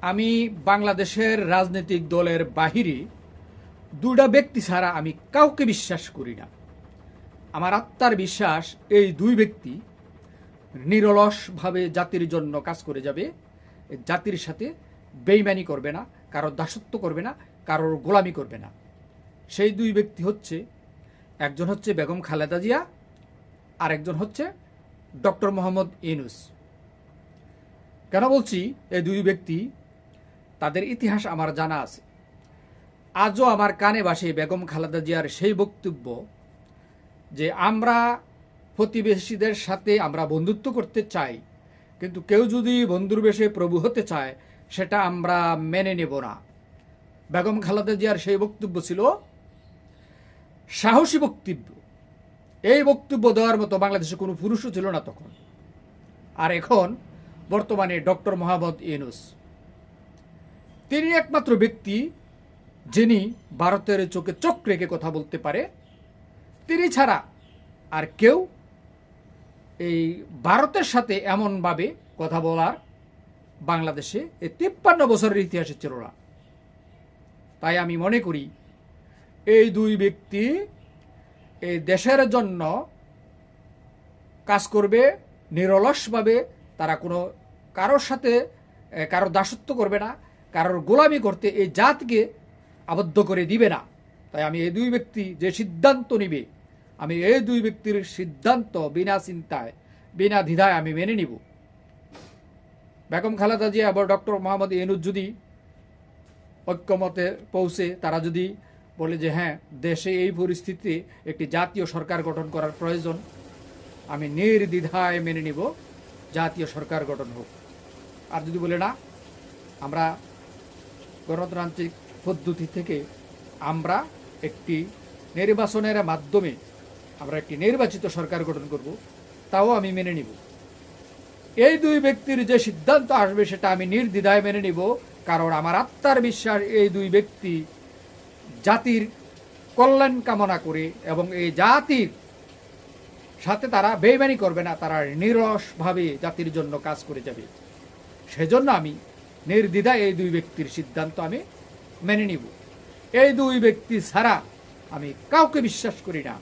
আমি বাংলাদেশের রাজনৈতিক দলের বাহিরে দুটা ব্যক্তি ছাড়া আমি কাউকে বিশ্বাস করি না। আমার আত্মার বিশ্বাস এই দুই ব্যক্তি নিরলসভাবে জাতির জন্য কাজ করে যাবে। জাতির সাথে বেইমানি করবে না কারোর দাসত্ব করবে না, কারোর গোলামি করবে না। সেই দুই ব্যক্তি হচ্ছে, একজন হচ্ছে বেগম খালেদা জিয়া আর একজন হচ্ছে ডক্টর মোহাম্মদ ইনুস কেন বলছি এই দুই ব্যক্তি তাদের ইতিহাস আমার জানা আছে। আজও আমার কানে বাসে বেগম খালেদা জিয়ার সেই বক্তব্য যে আমরা প্রতিবেশীদের সাথে আমরা বন্ধুত্ব করতে চাই, কিন্তু কেউ যদি বন্ধুর বেশে প্রভু হতে চায়, সেটা আমরা মেনে নেব না। বেগম খালেদা জিয়ার সেই বক্তব্য ছিল সাহসী বক্তব্য। এই বক্তব্য দেওয়ার মতো বাংলাদেশে কোনো পুরুষও ছিল না তখন। আর এখন বর্তমানে ডক্টর মোহাম্মদ ইউনুস। তিনি একমাত্র ব্যক্তি যিনি ভারতের চোখে চোখ রেখে কথা বলতে পারে। তিনি ছাড়া আর কেউ এই ভারতের সাথে এমনভাবে কথা বলার বাংলাদেশে এই তিপ্পান্ন বছরের ইতিহাসে ছিল না। তাই আমি মনে করি এই দুই ব্যক্তি এই দেশের জন্য কাজ করবে নিরলসভাবে তারা কোনো কারোর সাথে এ, কারোর দাসত্ব করবে না। কারোর গোলামি করতে এই জাতকে আবদ্ধ করে দিবে না। তাই আমি এই দুই ব্যক্তি যে সিদ্ধান্ত নিবে, আমি এই দুই ব্যক্তির সিদ্ধান্ত বিনা চিন্তায়, বিনা দ্বিধায় আমি মেনে নিব। বেগম খালেদা জিয়া এবং ডক্টর মোহাম্মদ ইনুজ যদি ঐক্যমতে পৌঁছে, তারা যদি বলে যে হ্যাঁ দেশে এই পরিস্থিতিতে একটি জাতীয় সরকার গঠন করার প্রয়োজন, আমি নির্দ্বিধায় মেনে নিব, জাতীয় সরকার গঠন হোক। আর যদি বলে না, আমরা গণতান্ত্রিক পদ্ধতি থেকে আমরা একটি নির্বাচনের মাধ্যমে আমরা একটি নির্বাচিত সরকার গঠন করব, তাও আমি মেনে নিব। এই দুই ব্যক্তির যে সিদ্ধান্ত আসবে সেটা আমি নির্দ্বিধায় মেনে নিব, কারণ আমার আত্মার বিশ্বাস এই দুই ব্যক্তি জাতির কল্যাণ কামনা করে এবং এই জাতির সাথে তারা বেইমানি করবে না, তারা নিরসভাবে জাতির জন্য কাজ করে যাবে। সেজন্য আমি নির্দ্বিধায় এই দুই ব্যক্তির সিদ্ধান্ত আমি মেনে নিব। এই দুই ব্যক্তি ছাড়া আমি কাউকে বিশ্বাস করি না।